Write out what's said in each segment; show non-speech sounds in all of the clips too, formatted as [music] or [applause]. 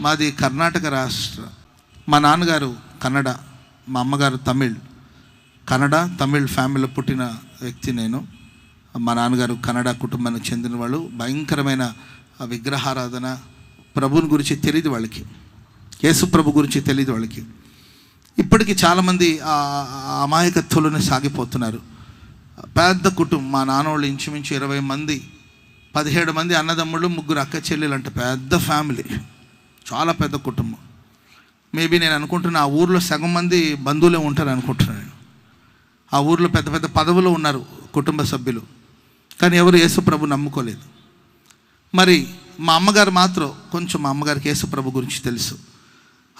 మాది కర్ణాటక రాష్ట్ర. మా నాన్నగారు కన్నడ మా అమ్మగారు తమిళ్. కన్నడ తమిళ్ ఫ్యామిలీలో పుట్టిన వ్యక్తి నేను. మా నాన్నగారు కన్నడ కుటుంబానికి చెందిన వాళ్ళు. భయంకరమైన విగ్రహారాధన ప్రభుని గురించి తెలియదు వాళ్ళకి. యేసు ప్రభు గురించి తెలియదు వాళ్ళకి. ఇప్పటికీ చాలామంది ఆ అమాయకత్వంలోనే సాగిపోతున్నారు. పెద్ద కుటుంబం మా నాన్నోళ్ళు ఇంచుమించు ఇరవై మంది పదిహేడు మంది అన్నదమ్ముళ్ళు ముగ్గురు అక్క చెల్లెలు అంటే పెద్ద ఫ్యామిలీ. చాలా పెద్ద కుటుంబం. మేబీ నేను అనుకుంటున్నా ఆ ఊర్లో సగం మంది బంధువులే ఉంటారు అనుకుంటున్నాను నేను. ఆ ఊర్లో పెద్ద పెద్ద పదవులు ఉన్నారు కుటుంబ సభ్యులు. కానీ ఎవరు యేసుప్రభు నమ్ముకోలేదు. మరి మా అమ్మగారు మాత్రం కొంచెం మా అమ్మగారికి యేసుప్రభు గురించి తెలుసు.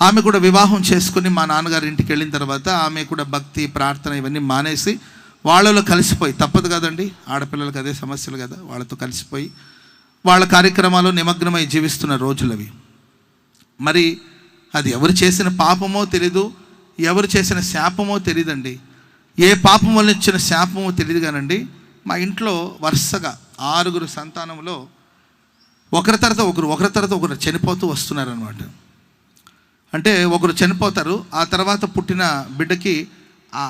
ఆమె కూడా వివాహం చేసుకుని మా నాన్నగారి ఇంటికి వెళ్ళిన తర్వాత ఆమె కూడా భక్తి ప్రార్థన ఇవన్నీ మానేసి వాళ్ళలో కలిసిపోయి తప్పదు కదండి ఆడపిల్లలకి అదే సమస్యలు కదా వాళ్ళతో కలిసిపోయి వాళ్ళ కార్యక్రమాలు నిమగ్నమై జీవిస్తున్న రోజులవి. మరి అది ఎవరు చేసిన పాపమో తెలీదు ఎవరు చేసిన శాపమో తెలియదండి ఏ పాపం వల్ల ఇచ్చిన శాపమో తెలియదు కానండి. మా ఇంట్లో వరుసగా ఆరుగురు సంతానంలో ఒకరి తర్వాత ఒకరు ఒకరి తర్వాత ఒకరు చనిపోతూ వస్తున్నారనమాట అంటే ఒకరు చనిపోతారు ఆ తర్వాత పుట్టిన బిడ్డకి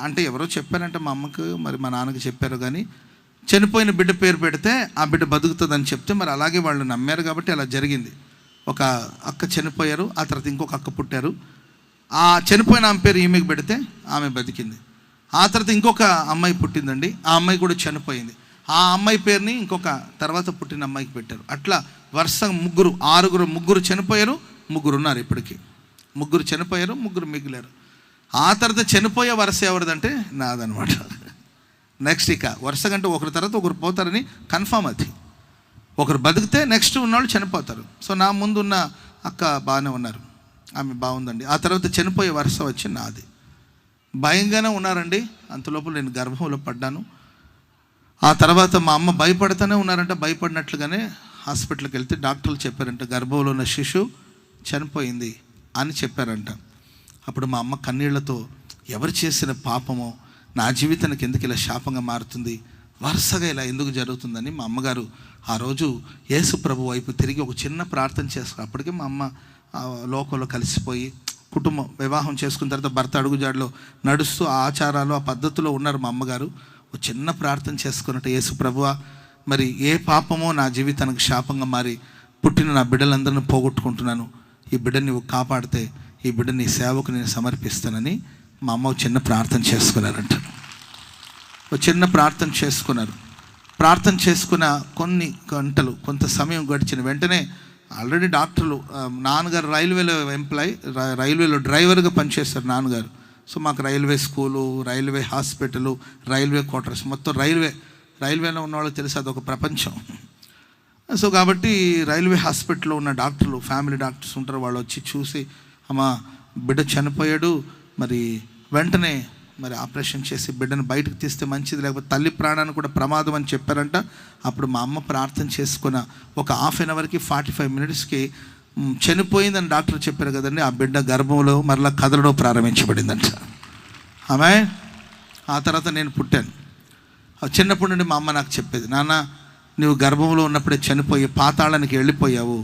అంటే ఎవరో చెప్పారంటే మా అమ్మకు మరి మా నాన్నకి చెప్పారు కానీ చనిపోయిన బిడ్డ పేరు పెడితే ఆ బిడ్డ బతుకుతుందని చెప్తే మరి అలాగే వాళ్ళు నమ్మారు కాబట్టి అలా జరిగింది. ఒక అక్క చనిపోయారు ఆ తర్వాత ఇంకొక అక్క పుట్టారు. ఆ చనిపోయిన ఆమె పేరు ఈమెకి పెడితే ఆమె బతికింది. ఆ తర్వాత ఇంకొక అమ్మాయి పుట్టిందండి ఆ అమ్మాయి కూడా చనిపోయింది. ఆ అమ్మాయి పేరుని ఇంకొక తర్వాత పుట్టిన అమ్మాయికి పెట్టారు. అట్లా వరుస ముగ్గురు ఆరుగురు ముగ్గురు చనిపోయారు ముగ్గురు ఉన్నారు ఇప్పటికీ. ముగ్గురు చనిపోయారు ముగ్గురు మిగిలారు. ఆ తర్వాత చనిపోయే వరుస ఎవరిదంటే నాదనమాట నెక్స్ట్ [laughs] ఇక వరుస కంటే ఒకరి తర్వాత ఒకరు పోతారని కన్ఫామ్ అది. ఒకరు బతికితే నెక్స్ట్ ఉన్నవాళ్ళు చనిపోతారు. సో నా ముందున్న అక్క బాగానే ఉన్నారు. ఆమె బాగుందండి. ఆ తర్వాత చనిపోయే వరుస వచ్చి నాది. భయంగానే ఉన్నారండి. అంతలోపు నేను గర్భంలో పడ్డాను. ఆ తర్వాత మా అమ్మ భయపడుతూనే ఉన్నారంటే. భయపడినట్లుగానే హాస్పిటల్కి వెళ్తే డాక్టర్లు చెప్పారంట గర్భంలో ఉన్న శిశు చనిపోయింది అని చెప్పారంట. అప్పుడు మా అమ్మ కన్నీళ్ళతో ఎవరు చేసిన పాపమో నా జీవితానికి ఎందుకు ఇలా శాపంగా మారుతుంది? వరుసగా ఇలా ఎందుకు జరుగుతుందని మా అమ్మగారు ఆ రోజు యేసు ప్రభు వైపు తిరిగి ఒక చిన్న ప్రార్థన చేస్తారు. అప్పటికే మా అమ్మ లోకంలో కలిసిపోయి కుటుంబం వివాహం చేసుకున్న తర్వాత భర్త అడుగుజాడలో నడుస్తూ ఆ ఆచారాలు ఆ పద్ధతిలో ఉన్నారు మా అమ్మగారు. ఒక చిన్న ప్రార్థన చేసుకున్నట్టు యేసు ప్రభువ మరి ఏ పాపమో నా జీవితానికి శాపంగా మారి పుట్టిన నా బిడ్డలందరిని పోగొట్టుకుంటున్నాను. ఈ బిడ్డని నువ్వు కాపాడితే ఈ బిడ్డని సేవకు నేను సమర్పిస్తానని మా అమ్మ ఒక చిన్న ప్రార్థన చేసుకున్నారంట. ఒక చిన్న ప్రార్థన చేసుకున్నారు. ప్రార్థన చేసుకున్న కొన్ని గంటలు కొంత సమయం గడిచిన వెంటనే ఆల్రెడీ డాక్టర్లు నాన్నగారు రైల్వేలో ఎంప్లాయ్ రైల్వేలో డ్రైవర్గా పనిచేస్తారు నాన్నగారు. సో మాకు railway school railway hospital railway quarters మొత్తం రైల్వే రైల్వేలో ఉన్నవాళ్ళు తెలుసు అదొక ప్రపంచం. సో కాబట్టి రైల్వే హాస్పిటల్లో ఉన్న డాక్టర్లు ఫ్యామిలీ డాక్టర్స్ ఉంటారు వాళ్ళు వచ్చి చూసి అమ్మ బిడ్డ చనిపోయాడు మరి వెంటనే మరి ఆపరేషన్ చేసి బిడ్డను బయటకు తీస్తే మంచిది లేకపోతే తల్లి ప్రాణాన్ని కూడా ప్రమాదం అని చెప్పారంట. అప్పుడు మా అమ్మ ప్రార్థన చేసుకున్న ఒక హాఫ్ అన్ అవర్కి ఫార్టీ ఫైవ్ మినిట్స్కి చనిపోయిందని డాక్టర్ చెప్పారు కదండి ఆ బిడ్డ గర్భంలో మరలా కదలడం ప్రారంభించబడిందంట. ఆమె ఆ తర్వాత నేను పుట్టాను. చిన్నప్పటి నుండి మా అమ్మ నాకు చెప్పేది నాన్న నువ్వు గర్భంలో ఉన్నప్పుడే చనిపోయి పాతాళానికి వెళ్ళిపోయావు.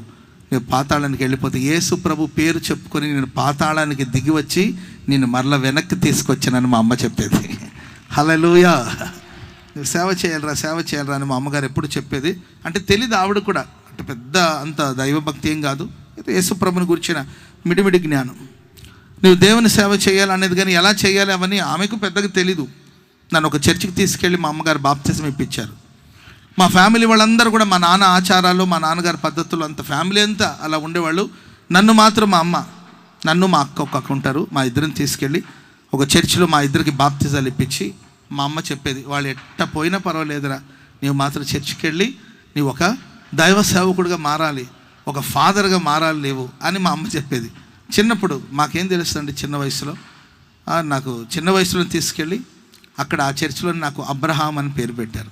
నువ్వు పాతాళానికి వెళ్ళిపోతే యేసు ప్రభు పేరు చెప్పుకొని నేను పాతాళానికి దిగి వచ్చి నేను మరల వెనక్కి తీసుకొచ్చానని మా అమ్మ చెప్పేది. హలలుయా నువ్వు సేవ చేయాలరా సేవ చేయాలరా అని మా అమ్మగారు ఎప్పుడు చెప్పేది. అంటే తెలియదు ఆవిడ కూడా. అంటే పెద్ద అంత దైవభక్తి ఏం కాదు. ఇది యేసు గురించిన మిడిమిడి జ్ఞానం. నువ్వు దేవుని సేవ చేయాలనేది కానీ ఎలా చేయాలి అవన్నీ ఆమెకు పెద్దగా తెలీదు. నన్ను ఒక చర్చికి తీసుకెళ్ళి మా అమ్మగారు బాప్తిజం ఇప్పించారు. మా ఫ్యామిలీ వాళ్ళందరూ కూడా మా నాన్న ఆచారాలు మా నాన్నగారి పద్ధతులు అంత ఫ్యామిలీ అంతా అలా ఉండేవాళ్ళు. నన్ను మాత్రం మా అమ్మ నన్ను మా అక్క ఒక అక్క ఉంటారు మా ఇద్దరిని తీసుకెళ్ళి ఒక చర్చిలో మా ఇద్దరికి బాప్తిజాలు ఇప్పించి మా అమ్మ చెప్పేది వాళ్ళు ఎట్ట పోయినా పర్వాలేదురా నీవు మాత్రం చర్చికి వెళ్ళి నీవు ఒక దైవ సేవకుడిగా మారాలి ఒక ఫాదర్గా మారాలి లేవు అని మా అమ్మ చెప్పేది. చిన్నప్పుడు మాకేం తెలుస్తుంది చిన్న వయసులో? నాకు చిన్న వయసులో తీసుకెళ్ళి అక్కడ ఆ చర్చిలో నాకు అబ్రహాం అని పేరు పెట్టారు.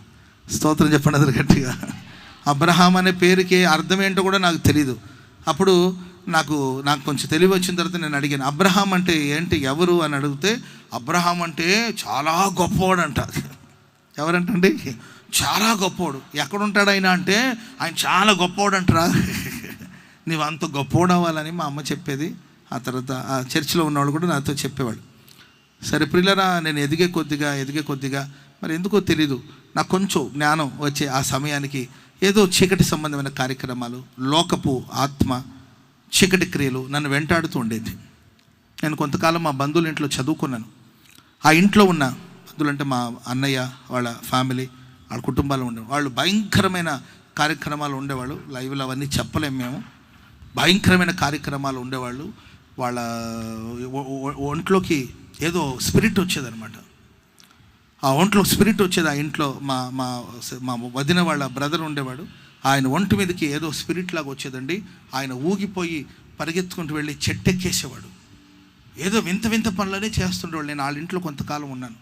స్తోత్రం చెప్పండి అది గట్టిగా. అబ్రహాం అనే పేరుకి అర్థం ఏంటో కూడా నాకు తెలియదు అప్పుడు నాకు నాకు కొంచెం తెలివి వచ్చిన తర్వాత నేను అడిగాను అబ్రహాం అంటే ఏంటి? ఎవరు? అని అడిగితే అబ్రహాం అంటే చాలా గొప్పవాడు అంట ఎవరంటండి? చాలా గొప్పవాడు. ఎక్కడుంటాడు ఆయన అంటే ఆయన చాలా గొప్పవాడు అంటరా నువ్వు అంత గొప్పోడవ్వాలని మా అమ్మ చెప్పేది. ఆ తర్వాత ఆ చర్చిలో ఉన్నవాడు కూడా నాతో చెప్పేవాడు. సరే పిల్లరా నేను ఎదిగే కొద్దిగా ఎదిగే కొద్దిగా మరి ఎందుకో తెలీదు. నాకు కొంచెం జ్ఞానం వచ్చే ఆ సమయానికి ఏదో చీకటి సంబంధమైన కార్యక్రమాలు లోకపు ఆత్మ చీకటి క్రియలు నన్ను వెంటాడుతూ ఉండేది. నేను కొంతకాలం మా బంధువుల ఇంట్లో చదువుకున్నాను. ఆ ఇంట్లో ఉన్న బంధువులు అంటే మా అన్నయ్య వాళ్ళ ఫ్యామిలీ వాళ్ళ కుటుంబాలు ఉండేవాళ్ళు. వాళ్ళు భయంకరమైన కార్యక్రమాలు ఉండేవాళ్ళు. లైవ్లో అవన్నీ చెప్పలేము మేము. భయంకరమైన కార్యక్రమాలు ఉండేవాళ్ళు. వాళ్ళ ఒంట్లోకి ఏదో స్పిరిట్ వచ్చేదనమాట ఆ ఒంట్లో స్పిరిట్ వచ్చేది ఆ ఇంట్లో మా మా మా వదిన వాళ్ళ బ్రదర్ ఉండేవాడు. ఆయన ఒంటి మీదకి ఏదో స్పిరిట్ లాగా వచ్చేదండి. ఆయన ఊగిపోయి పరిగెత్తుకుంటూ వెళ్ళి చెట్టెక్కేసేవాడు. ఏదో వింత వింత పనులనే చేస్తుండేవాడు నేను వాళ్ళ ఇంట్లో కొంతకాలం ఉన్నాను.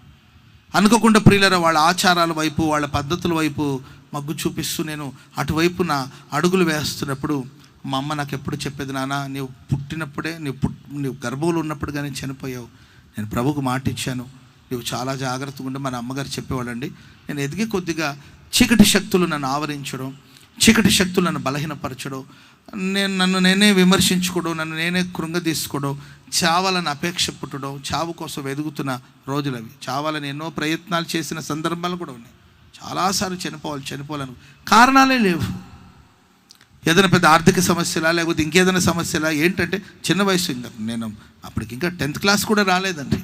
అనుకోకుండా ప్రియులర వాళ్ళ ఆచారాల వైపు వాళ్ళ పద్ధతుల వైపు మగ్గు చూపిస్తూ నేను అటువైపు నా అడుగులు వేస్తున్నప్పుడు మా అమ్మ నాకు ఎప్పుడు చెప్పేది నాన్న నీవు పుట్టినప్పుడే నీవు పుట్ నీవు గర్భంలో ఉన్నప్పుడు కానీ చనిపోయావు. నేను ప్రభుకు మాట ఇచ్చాను. నువ్వు చాలా జాగ్రత్తగా ఉండి. మన అమ్మగారు చెప్పేవాళ్ళండి. నేను ఎదిగే కొద్దిగా చీకటి శక్తులు నన్ను ఆవరించడం చీకటి శక్తులు నన్ను బలహీనపరచడం. నేను నన్ను నేనే విమర్శించుకోవడం నన్ను నేనే కృంగదీసుకోవడం చావాలని అపేక్ష పుట్టడం. చావు కోసం వెదుగుతున్న రోజులు అవి చావాలని ఎన్నో ప్రయత్నాలు చేసిన సందర్భాలు కూడా ఉన్నాయి. చాలాసార్లు చనిపోవాలి చనిపోవాలను. కారణాలే లేవు. ఏదైనా పెద్ద ఆర్థిక సమస్యలా లేకపోతే ఇంకేదైనా సమస్యలా ఏంటంటే చిన్న వయసు ఇంకా. నేను అప్పటికి ఇంకా టెన్త్ క్లాస్ కూడా రాలేదండి.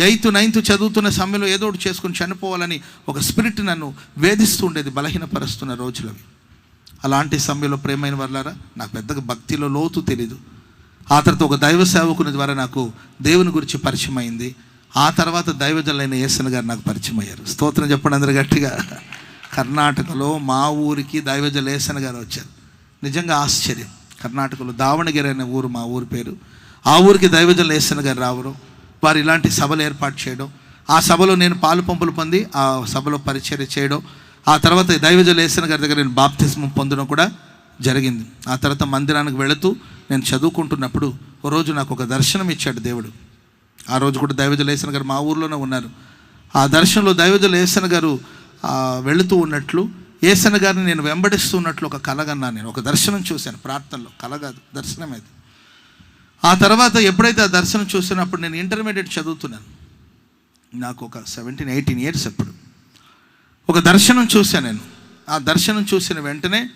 ఎయిత్ నైన్త్ చదువుతున్న సమయంలో ఏదో ఒకటి చేసుకొని చనిపోవాలని ఒక స్పిరిట్ నన్ను వేధిస్తూ ఉండేది బలహీనపరుస్తున్న రోజులవి. అలాంటి సమయంలో ప్రేమైన వాళ్ళారా నాకు పెద్దగా భక్తిలో లోతు తెలీదు. ఆ తర్వాత ఒక దైవ సేవకుని ద్వారా నాకు దేవుని గురించి పరిచయం అయింది. ఆ తర్వాత దైవజనులైన యేసన్ గారు నాకు పరిచయం అయ్యారు. స్తోత్రం చెప్పండి అందరు గట్టిగా. కర్ణాటకలో మా ఊరికి దైవజల ఏసన్ గారు వచ్చారు. నిజంగా ఆశ్చర్యం. కర్ణాటకలో దావణగిరి అనే ఊరు మా ఊరి పేరు. ఆ ఊరికి దైవజల యేసన్ గారు రావడం వారు ఇలాంటి సభలు ఏర్పాటు చేయడం ఆ సభలో నేను పాలు పంపులు పొంది ఆ సభలో పరిచర్య చేయడం ఆ తర్వాత దైవజలు యేసన్ గారి దగ్గర నేను బాప్తిస్మం పొందడం కూడా జరిగింది. ఆ తర్వాత మందిరానికి వెళుతూ నేను చదువుకుంటున్నప్పుడు ఓ రోజు నాకు ఒక దర్శనం ఇచ్చాడు దేవుడు. ఆ రోజు కూడా దైవజలేసన గారు మా ఊర్లోనే ఉన్నారు. ఆ దర్శనంలో దైవజల యేసన్ గారు వెళుతూ ఉన్నట్లు ఏసన గారిని నేను వెంబడిస్తున్నట్లు ఒక కలగన్నాను నేను. ఒక దర్శనం చూశాను ప్రార్థనలో. కల దర్శనం అది. ఆ తర్వాత ఎప్పుడైతే ఆ దర్శనం చూసినప్పుడు నేను ఇంటర్మీడియట్ చదువుతున్నాను. నాకు ఒక సెవెంటీన్ ఎయిటీన్ ఇయర్స్ అప్పుడు. ఒక దర్శనం చూశాను నేను. ఆ దర్శనం చూసిన వెంటనే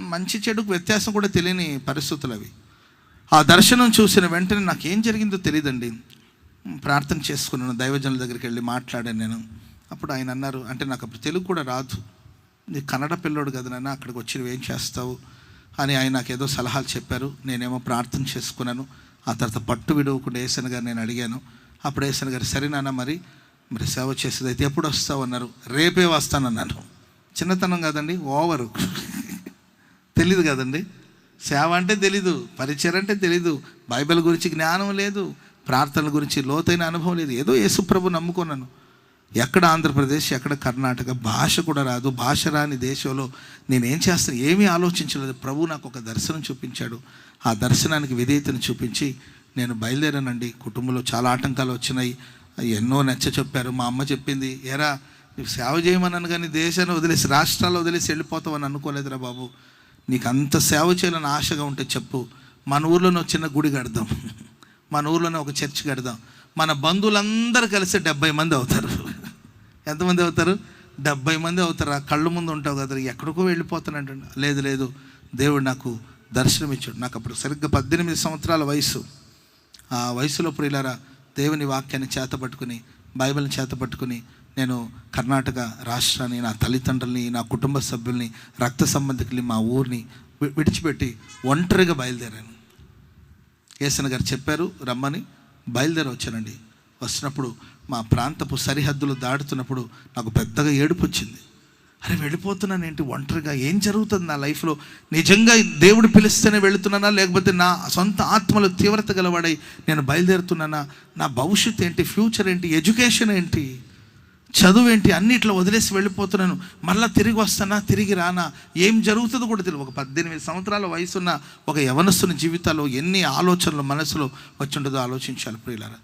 మంచి చెడుకు వ్యత్యాసం కూడా తెలియని పరిస్థితులు అవి. ఆ దర్శనం చూసిన వెంటనే నాకు ఏం జరిగిందో తెలియదండి ప్రార్థన చేసుకున్నాను దైవజనుల దగ్గరికి వెళ్ళి మాట్లాడాను నేను. అప్పుడు ఆయన అన్నారు అంటే నాకు అప్పుడు తెలుగు కూడా రాదు. నీ కన్నడ పిల్లోడు కదా నాన్న అక్కడికి వచ్చి నువ్వేం చేస్తావు? అని ఆయన నాకు ఏదో సలహాలు చెప్పారు. నేనేమో ప్రార్థన చేసుకున్నాను. ఆ తర్వాత పట్టు విడవకుండా ఏసన్ గారు నేను అడిగాను. అప్పుడు ఏసన్ గారు సరే నాన్న మరి మరి సేవ చేసేది అయితే ఎప్పుడు వస్తావు? అన్నారు. రేపే వస్తానన్నాను. చిన్నతనం కాదండి ఓవరు. తెలీదు కదండి. సేవ అంటే తెలీదు పరిచయం అంటే తెలీదు బైబిల్ గురించి జ్ఞానం లేదు ప్రార్థనల గురించి లోతైన అనుభవం లేదు. ఏదో యేసుప్రభు నమ్ముకున్నాను. ఎక్కడ ఆంధ్రప్రదేశ్ ఎక్కడ కర్ణాటక భాష కూడా రాదు. భాష రాని దేశంలో నేనేం చేస్తాను? ఏమీ ఆలోచించలేదు. ప్రభు నాకు ఒక దర్శనం చూపించాడు. ఆ దర్శనానికి విధేయతను చూపించి నేను బయలుదేరానండి. కుటుంబంలో చాలా ఆటంకాలు వచ్చినాయి. ఎన్నో నచ్చ చెప్పారు. మా అమ్మ చెప్పింది ఎరా నువ్వు సేవ చేయమన్నాను కానీ దేశాన్ని వదిలేసి రాష్ట్రాలు వదిలేసి వెళ్ళిపోతావని అనుకోలేదురా బాబు. నీకు అంత సేవ చేయాలని ఆశగా ఉంటే చెప్పు. మన ఊర్లోనే ఒక చిన్న గుడి కడదాం. మన ఊర్లోనే ఒక చర్చ్ కడదాం. మన బంధువులందరూ కలిసి డెబ్బై మంది అవుతారు. ఎంతమంది అవుతారు? డెబ్బై మంది అవుతారు. ఆ కళ్ళు ముందు ఉంటావు కదా ఎక్కడికో వెళ్ళిపోతానంట. లేదు లేదు. దేవుడు నాకు దర్శనం ఇచ్చాడు. నాకు అప్పుడు సరిగ్గా పద్దెనిమిది సంవత్సరాల వయసు. ఆ వయసులో ప్రియులారా దేవుని వాక్యాన్ని చేతపట్టుకుని బైబిల్ని చేతపట్టుకుని నేను కర్ణాటక రాష్ట్రాన్ని నా తల్లిదండ్రుల్ని నా కుటుంబ సభ్యుల్ని రక్త సంబంధికుల్ని మా ఊరిని విడిచిపెట్టి ఒంటరిగా బయలుదేరాను. ఏసన గారు చెప్పారు రమ్మని బయలుదేరి వచ్చానండి వచ్చినప్పుడు మా ప్రాంతపు సరిహద్దులు దాటుతున్నప్పుడు నాకు పెద్దగా ఏడుపు వచ్చింది అరే వెళ్ళిపోతున్నాను ఏంటి? ఒంటరిగా ఏం జరుగుతుంది నా లైఫ్లో? నిజంగా దేవుడు పిలిస్తేనే వెళుతున్నానా? లేకపోతే నా సొంత ఆత్మలో తీవ్రత గలవాడై నేను బయలుదేరుతున్నానా? నా భవిష్యత్తు ఏంటి? ఫ్యూచర్ ఏంటి? ఎడ్యుకేషన్ ఏంటి? చదువు ఏంటి? అన్నిట్లో వదిలేసి వెళ్ళిపోతున్నాను. మళ్ళీ తిరిగి వస్తానా? తిరిగి రానా? ఏం జరుగుతుందో కూడా తెలియదు. ఒక పద్దెనిమిది సంవత్సరాల వయసున్న ఒక యవనస్తుని జీవితాల్లో ఎన్ని ఆలోచనలు మనసులో వచ్చుండదో ఆలోచించాలి ప్రియులారా.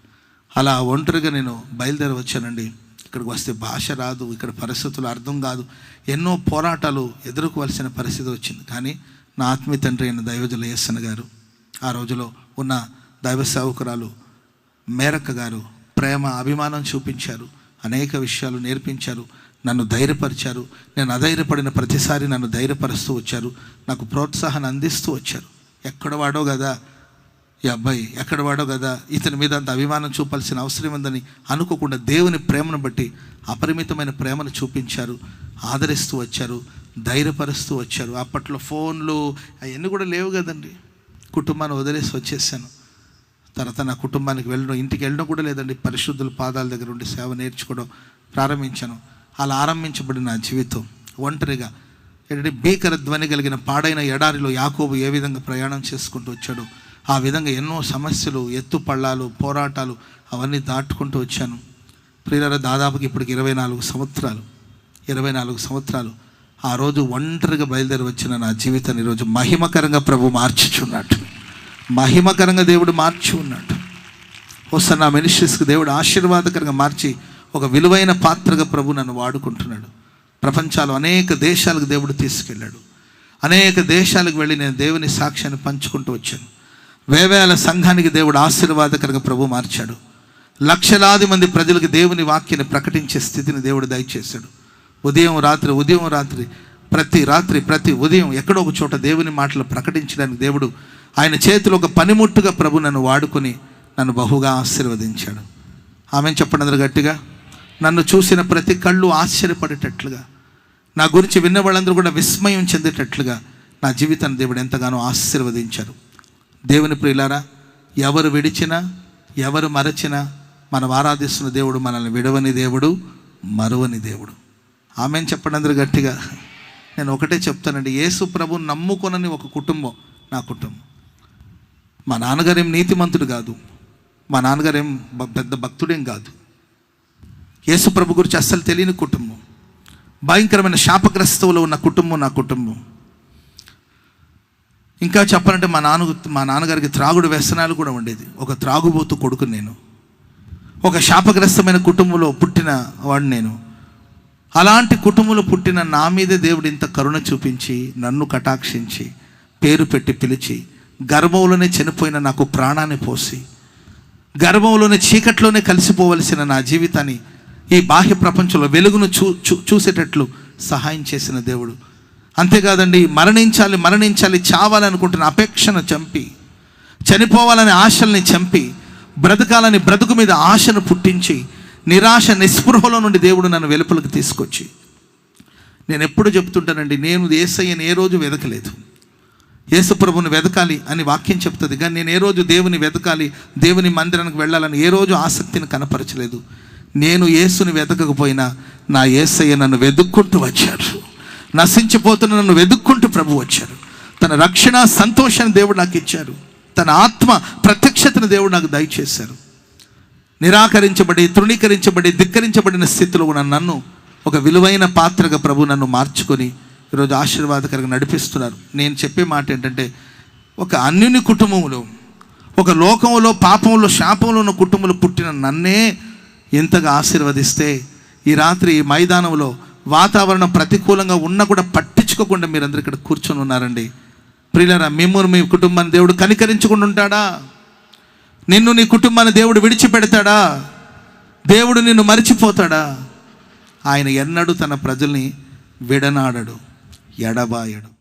అలా ఒంటరిగా నేను బయలుదేరి వచ్చానండి. ఇక్కడికి వస్తే భాష రాదు ఇక్కడ పరిస్థితులు అర్థం కాదు. ఎన్నో పోరాటాలు ఎదుర్కోవాల్సిన పరిస్థితి వచ్చింది. కానీ నా ఆత్మీయ తండ్రి అయిన దైవజుల ఎస్సన్ గారు ఆ రోజులో ఉన్న దైవ సేవకురాలు మేరక్క గారు ప్రేమ అభిమానం చూపించారు. అనేక విషయాలు నేర్పించారు. నన్ను ధైర్యపరిచారు. నేను అధైర్యపడిన ప్రతిసారి నన్ను ధైర్యపరుస్తూ వచ్చారు. నాకు ప్రోత్సాహాన్ని అందిస్తూ వచ్చారు. ఎక్కడ వాడో కదా ఈ అబ్బాయి ఎక్కడ వాడో కదా? ఇతని మీద అంత అభిమానం చూపాల్సిన అవసరం ఉందని అనుకోకుండా దేవుని ప్రేమను బట్టి అపరిమితమైన ప్రేమను చూపించారు. ఆదరిస్తూ వచ్చారు ధైర్యపరుస్తూ వచ్చారు. అప్పట్లో ఫోన్లు అవన్నీ కూడా లేవు కదండి. కుటుంబాన్ని వదిలేసి వచ్చేసాను. తర్వాత నా కుటుంబానికి వెళ్ళడం ఇంటికి వెళ్ళడం కూడా లేదండి. పరిశుద్ధుల పాదాల దగ్గర ఉండి సేవ నేర్చుకోవడం ప్రారంభించాను. అలా ఆరంభించబడిన నా జీవితం ఒంటరిగా ఏంటంటే భీకర ధ్వని కలిగిన పాడైన ఎడారిలో యాకోబు ఏ విధంగా ప్రయాణం చేసుకుంటూ వచ్చాడో ఆ విధంగా ఎన్నో సమస్యలు ఎత్తు పళ్ళాలు పోరాటాలు అవన్నీ దాటుకుంటూ వచ్చాను. ప్రియుల దాదాపుకి ఇప్పటికి ఇరవై నాలుగు సంవత్సరాలు ఇరవై నాలుగు సంవత్సరాలు ఆ రోజు ఒంటరిగా బయలుదేరి వచ్చిన నా జీవితాన్ని ఈరోజు మహిమకరంగా ప్రభు మార్చుచున్నాడు. మహిమకరంగా దేవుడు మార్చి ఉన్నాడు వస్తున్న నా మినిస్ట్రీస్కి దేవుడు ఆశీర్వాదకరంగా మార్చి ఒక విలువైన పాత్రగా ప్రభు నన్ను వాడుకుంటున్నాడు. ప్రపంచాలు అనేక దేశాలకు దేవుడు తీసుకెళ్ళాడు. అనేక దేశాలకు వెళ్ళి నేను దేవుని సాక్ష్యాన్ని పంచుకుంటూ వచ్చాను. వేవేల సంఘానికి దేవుడు ఆశీర్వాదకరంగా ప్రభు మార్చాడు. లక్షలాది మంది ప్రజలకు దేవుని వాక్యాన్ని ప్రకటించే స్థితిని దేవుడు దయచేశాడు. ఉదయం రాత్రి ఉదయం రాత్రి ప్రతి రాత్రి ప్రతి ఉదయం ఎక్కడో ఒక చోట దేవుని మాటలు ప్రకటించడానికి దేవుడు ఆయన చేతిలో ఒక పనిముట్టుగా ప్రభు నన్ను వాడుకొని నన్ను బహుగా ఆశీర్వదించాడు. ఆమె చెప్పండి గట్టిగా. నన్ను చూసిన ప్రతి కళ్ళు ఆశ్చర్యపడేటట్లుగా. నా గురించి విన్న వాళ్ళందరూ కూడా విస్మయం చెందేటట్లుగా నా జీవితాన్ని దేవుడు ఎంతగానో ఆశీర్వదించారు. దేవుని ప్రియులారా ఎవరు విడిచినా ఎవరు మరచినా మనం ఆరాధిస్తున్న దేవుడు మనల్ని విడవని దేవుడు మరువని దేవుడు. ఆమె చెప్పండి అందరూ గట్టిగా. నేను ఒకటే చెప్తానండి యేసు ప్రభు నమ్ముకొనని ఒక కుటుంబం నా కుటుంబం. మా నాన్నగారేం నీతిమంతుడు కాదు మా నాన్నగారేం బ- పెద్ద భక్తుడేం కాదు. యేసు ప్రభు గురించి అస్సలు తెలియని కుటుంబం భయంకరమైన శాపగ్రస్తవులో ఉన్న కుటుంబం నా కుటుంబం. ఇంకా చెప్పాలంటే మా నాన్న మా నాన్నగారికి త్రాగుడు వ్యసనాలు కూడా ఉండేది. ఒక త్రాగుబోతు కొడుకు నేను. ఒక శాపగ్రస్తమైన కుటుంబంలో పుట్టిన వాడు నేను. అలాంటి కుటుంబంలో పుట్టిన నా మీదే దేవుడు ఇంత కరుణ చూపించి నన్ను కటాక్షించి పేరు పెట్టి పిలిచి గర్భంలోనే చనిపోయిన నాకు ప్రాణాన్ని పోసి గర్భంలోనే చీకట్లోనే కలిసిపోవలసిన నా జీవితాన్ని ఈ బాహ్య ప్రపంచంలో వెలుగును చూ చూ చూసేటట్లు సహాయం చేసిన దేవుడు. అంతేకాదండి మరణించాలి మరణించాలి చావాలనుకుంటున్న అపేక్షను చంపి చనిపోవాలనే ఆశల్ని చంపి బ్రతకాలని బ్రతుకు మీద ఆశను పుట్టించి నిరాశ నిస్పృహలో నుండి దేవుడు నన్ను వెలుపలకు తీసుకొచ్చి. నేను ఎప్పుడు చెప్తుంటానండి నేను ఏసయ్యని ఏ రోజు వెదకలేదు. యేసుప్రభుని వెతకాలి అని వాక్యం చెప్తుంది కానీ నేను ఏ రోజు దేవుని వెతకాలి దేవుని మందిరానికి వెళ్ళాలని ఏ రోజు ఆసక్తిని కనపరచలేదు. నేను యేసుని వెతకకపోయినా నా ఏసయ్య నన్ను వెతుక్కుంటూ వచ్చాడు. నశించిపోతున్న నన్ను వెతుక్కుంటూ ప్రభు వచ్చారు. తన రక్షణ సంతోషాన్ని దేవుడు నాకు ఇచ్చారు. తన ఆత్మ ప్రత్యక్షతను దేవుడు నాకు దయచేశారు. నిరాకరించబడి తృణీకరించబడి ధిక్కరించబడిన స్థితిలో ఉన్న నన్ను ఒక విలువైన పాత్రగా ప్రభు నన్ను మార్చుకొని ఈరోజు ఆశీర్వాదకరంగా నడిపిస్తున్నారు. నేను చెప్పే మాట ఏంటంటే ఒక అన్యుని కుటుంబంలో ఒక లోకంలో పాపంలో శాపంలో ఉన్న కుటుంబంలో పుట్టిన నన్నే ఎంతగా ఆశీర్వదిస్తే ఈ రాత్రి ఈ మైదానంలో వాతావరణం ప్రతికూలంగా ఉన్నా కూడా పట్టించుకోకుండా మీరందరూ ఇక్కడ కూర్చొని ఉన్నారండి. ప్రియులరా మిమ్మల్ని మీ కుటుంబాన్ని దేవుడు కనికరించకుండా ఉంటాడా? నిన్ను నీ కుటుంబాన్ని దేవుడు విడిచిపెడతాడా? దేవుడు నిన్ను మరిచిపోతాడా? ఆయన ఎన్నడూ తన ప్రజల్ని విడనాడడు ఎడబాయడు.